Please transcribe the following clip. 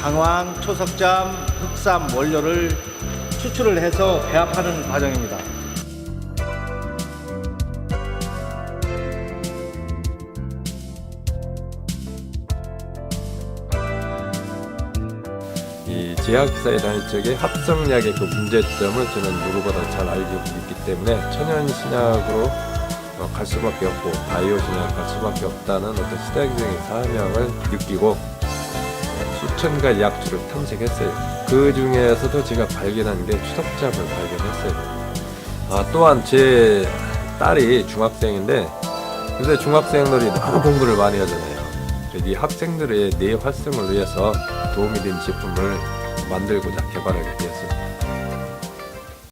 강황, 초석잠, 흑삼 원료를 추출을 해서 배합하는 과정입니다. 이 제약회사에 다닐 적에 합성약의 그 문제점을 저는 누구보다 잘 알고 있기 때문에 천연 신약으로 어, 갈 수밖에 없고 바이오 신약 갈 수밖에 없다는 어떤 시대적인 사명을 느끼고 어, 수천 가지 약주를 탐색했어요. 그 중에서도 제가 발견한 게 추석잡을 발견했어요. 아, 또한 제 딸이 중학생인데 요새 중학생들이 너무 공부를 많이 하잖아요. 이 학생들의 뇌 활성을 위해서 도움이 되는 제품을 만들고자 개발하게 되었습니다.